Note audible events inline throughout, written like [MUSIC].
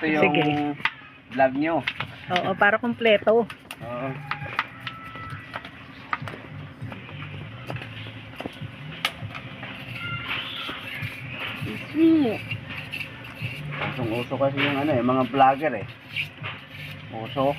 ito yung Sige. vlog nyo. Oo, para kumpleto. Oo. Usong-uso kasi yung ano eh, mga vlogger eh. Uso.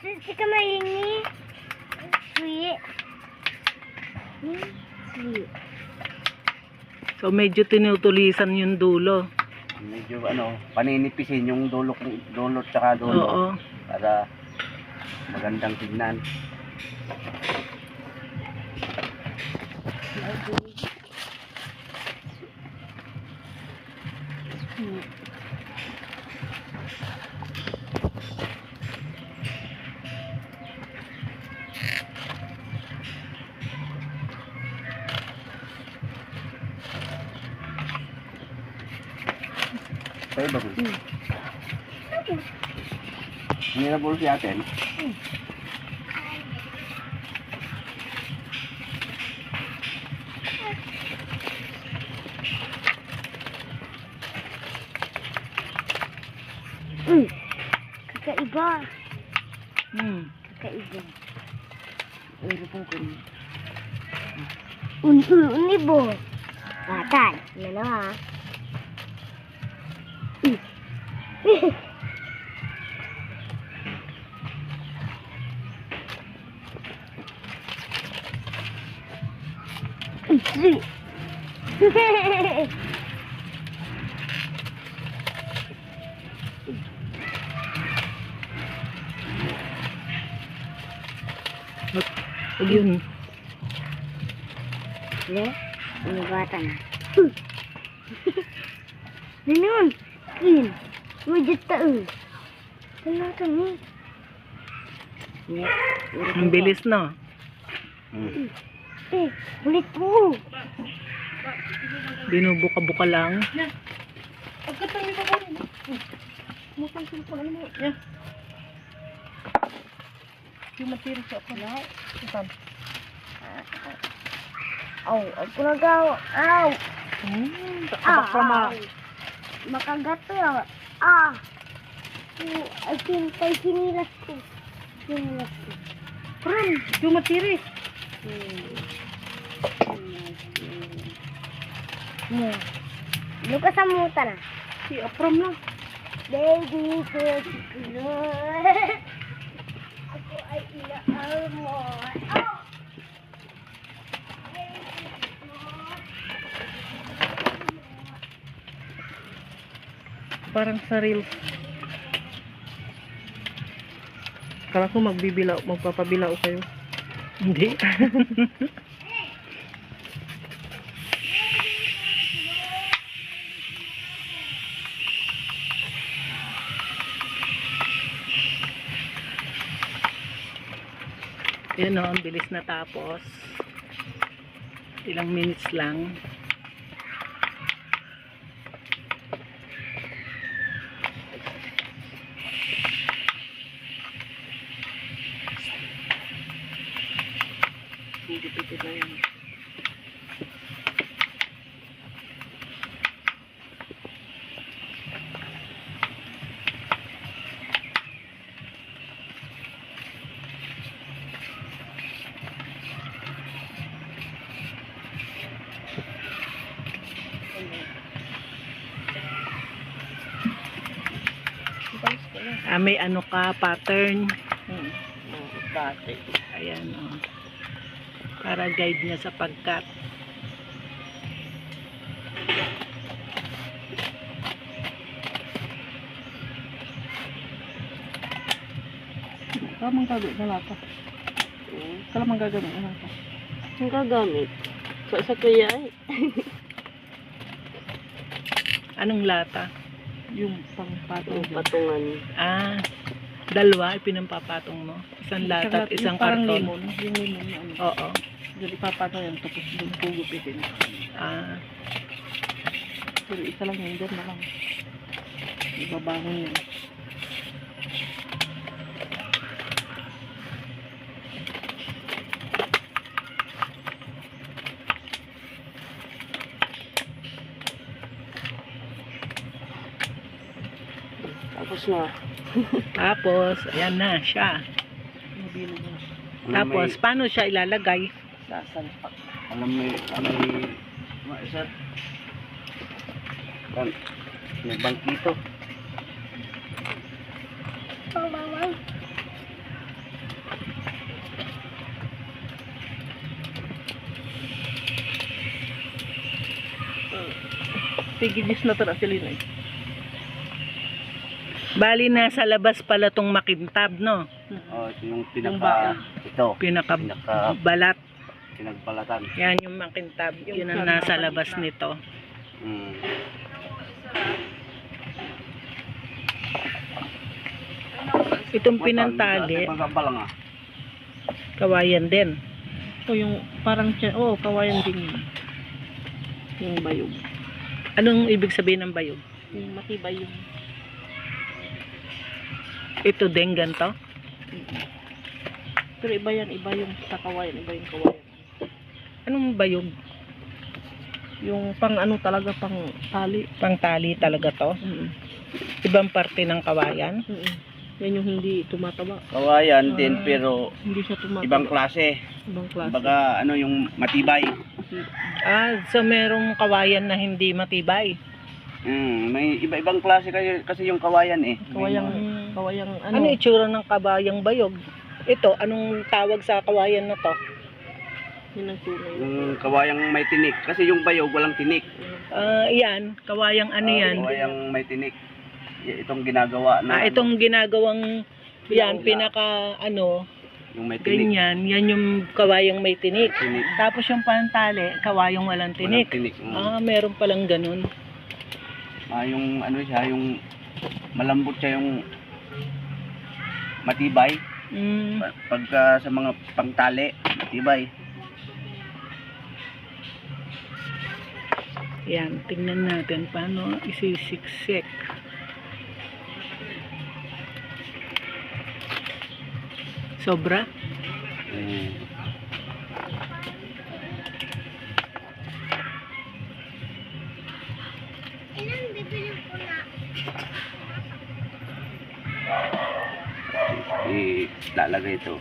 Hindi ka maingi. So, medyo tinutulisan yung dulo. Medyo ano, paninipisin yung dulo, dulot tsaka dulo. Oo. Para magandang tignan. Sweet. Sa'yo ba? Hmm. Hindi na si atin. Mm. Kakaiba. Hmm. Kakaiba. Meron pong kunin. Uni, unibo. Batay. Ano ha? Huwag yun. Ne? Ini bata na. Ninun. Kin. Wujud tau. Kenapa ni? Ne. Ang bilis, no? Hmm. Eh, ulit po. Binubuka-buka lang. Pagkatang nito ko. Mukhang silpon ano mo. Yeah. Yung material sa ako na. Aw, ako nagawa. Aw. Hmm. Ah, Makagato ah. Ay kintay kinilas ko. Kinilas ko. Pran, yung material. Hmm. Hmm. Luka sa muta na. Si Apram na. Baby ko Ako ay inaal mo. Oh! Parang sa reels. Kala ko magbibilaw, magpapabilaw kayo. Hindi. [LAUGHS] Yun o, ang bilis na tapos. Ilang minutes lang. Ah, may ano ka, pattern. Hmm. Dati. Ayan, oh. Para guide niya sa pagkat. Kalamang gagamit na lata. Kalamang gagamit na lata. Ang gagamit. Sa sa kuya eh. Anong lata? Yung pangpatong Ang patungan. Ah, dalawa, ipinampapatong mo. Isang lata at isang parang karton. limon. Yung limon ano. Oo. Doon ipapatong yan. Tapos doon pugupitin. Ah, Pero isa lang yun. Doon na lang. Ibabangon yun. Tapos na. [LAUGHS] Tapos, ayan na siya. Tapos, may- paano siya ilalagay? Sasalpak. alam mo, ano yung, mga isa, kan, may bangkito. Tigidis na to na si Linoy. Bali, nasa labas pala tong makintab, no? Oh, ito yung pinaka, ito, Pinaka pinaka, balat. pinagbalatan. Yan yung makintab. Yun ang nasa labas nito. Mm. Itong pinantali, kawayan din. O yung parang oh, kawayan din yun. Yung bayog. Anong ibig sabihin ng bayog? Yung matibay yung Ito din ganito? Pero iba yan, iba yung sa kawayan, iba yung kawayan. Anong bayog? Yung pang ano talaga, pang tali. Pangtali talaga to? Mm Ibang parte ng kawayan? -mm. Yan yung hindi tumataba. Kawayan din, Ah. pero Hindi siya tumataba. ibang klase. Ibang klase. Baga, ano yung matibay. Ah, so merong kawayan na hindi matibay. Mm, may iba-ibang klase kasi, kasi yung kawayan eh. Kawayang, Hmm. Kawayang Ano, ano, itsura ng kabayang bayog? Ito, anong tawag sa kawayan na to? yun ang tunay. Yung kawayang may tinik. Kasi yung bayog walang tinik. Ah, yan, kawayang ano Ah, yan? Kawayang may tinik. Y- Itong ginagawa na Ah, itong ginagawang yan, pinaka ano, yung may tinik. ganyan, yan yung kawayang may tinik. tinik. Tapos yung pantali, kawayang walang tinik. Walang tinik. Mm. Ah, meron palang ganun. Ah, yung ano siya, yung malambot siya yung matibay. Mm. Pa- Pagka sa mga pangtali, matibay. Yan, tingnan natin paano isisiksik. Sobra? Mm. Ilalagay ito.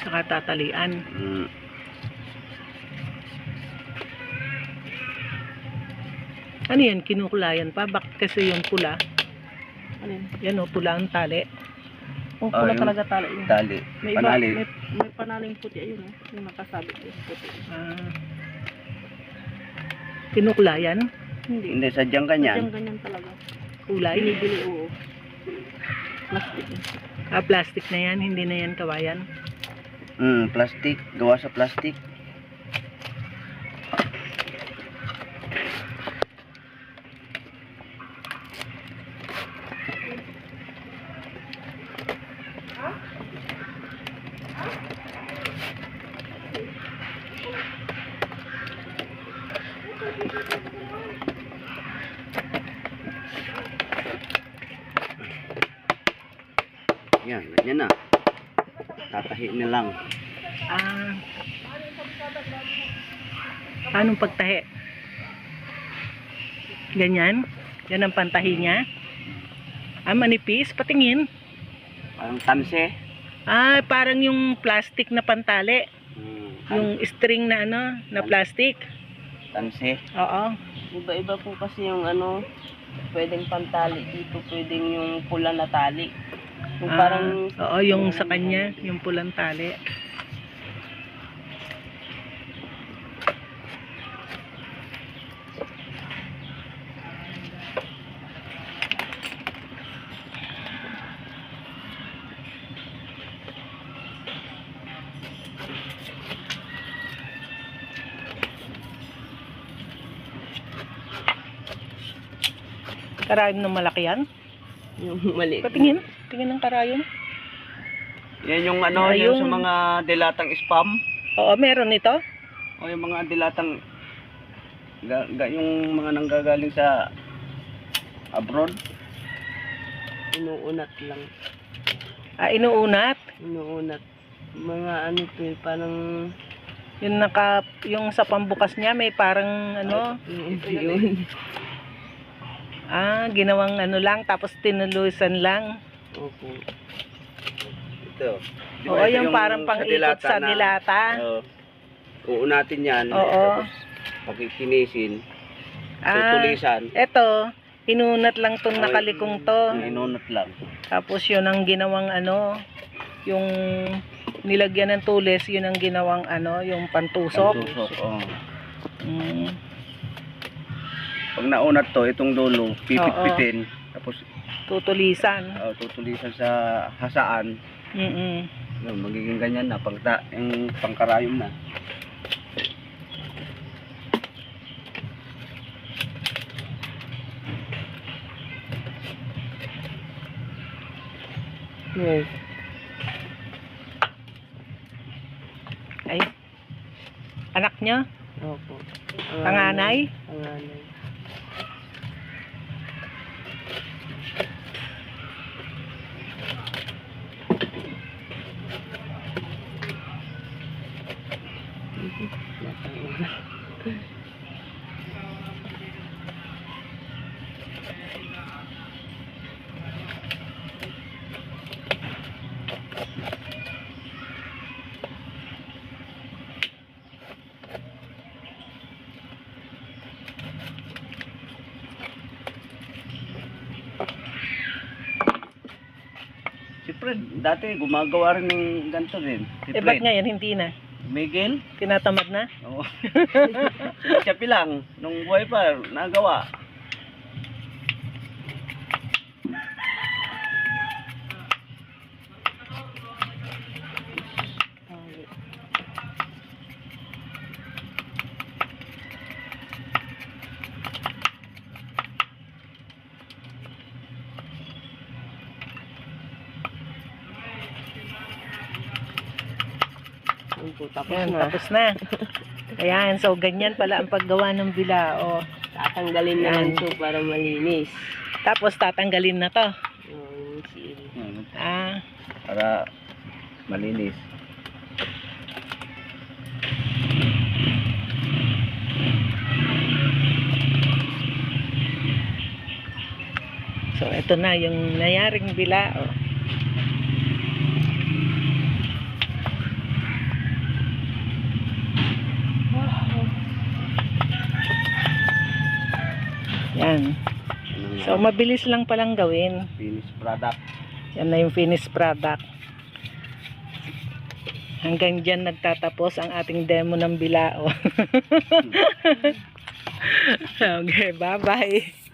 Saka tatalian. Mm. Ano yan, kinukulayan pa? Bakit kasi yung pula? Yan o, pula ang tali. Oh, Ah, pula yung talaga tali yun. Tali. May iba, Panali. may, may panaling puti, ayun oh. Yung nakasabit yung puti. Ah. Kinukulayan? Hindi. Hindi, sadyang ganyan. Sadyang ganyan talaga. Kulay? Binibili, oo. Plastic. Ah, plastic na yan, hindi na yan kawayan. Mm, plastic. Gawa sa plastic. Yan, ganyan na. Tatahi na lang. Ah. Paano pagtahi? Ganyan? Yan ang pantahi niya? Ah, manipis? Patingin. Parang tanse. Ah, parang yung plastic na pantali. Mm, Yung string na ano, na plastic. Tanse. Oo. Iba-iba po kasi yung ano, pwedeng pantali dito, pwedeng yung pula na tali. Yung Ah, parang oo, yung sa kanya, yung pulang tali. Karayom ng malaki yan? [LAUGHS] yung maliit. Patingin. Tingin ng karayom. Yan yung ano, Ah, yung, yung- sa mga dilatang spam. Oo, meron ito. O yung mga dilatang, ga, ga- yung mga nanggagaling sa abroad. Inuunat lang. Ah, inuunat. Inuunat. Mga ano to eh, parang... Yung naka, yung sa pambukas niya may parang ano, [LAUGHS] Yun. yun. Ah, ginawang ano lang, tapos tinulusan lang. Opo. Ito. Di ba Oo, ito yung parang pang-ikot sa na- dilata. Oo. uunatin yan. Oo. Tapos pagkikinisin, Ah, tutulisan. eto, inunat lang tong nakalikong to. Inunot lang. Tapos yun ang ginawang ano, yung nilagyan ng tulis, yun ang ginawang ano, yung pantusok. Tusok. Oo. Mm, Pag naunat to, itong dulo, pipit-pitin. Tapos tutulisan. uh, tutulisan sa hasaan. Mm Yun, magiging ganyan na. Pag ta, yung pangkarayom na. Yes. Ay. Anak niya? Opo. Panganay? Panganay. Si Fred, dati gumagawa rin ng ganito din. Si Eh, ba't ngayon hindi na? Miguel, Tinatamad na? Oo. [LAUGHS] Siya pilang, nung buhay pa, nagawa. Tapos Yan, na. [LAUGHS] tapos na. Ayan, so ganyan pala ang paggawa ng bilao. Tatanggalin Yan. naman to para malinis. Tapos tatanggalin na to. Yung seal. Hmm, Ah, Para malinis. so ito na yung nayaring bilao. Yan. Ano So mabilis lang palang gawin. finished product. Yan na yung finished product. Hanggang dyan nagtatapos ang ating demo ng bilao. [LAUGHS] okay, bye-bye.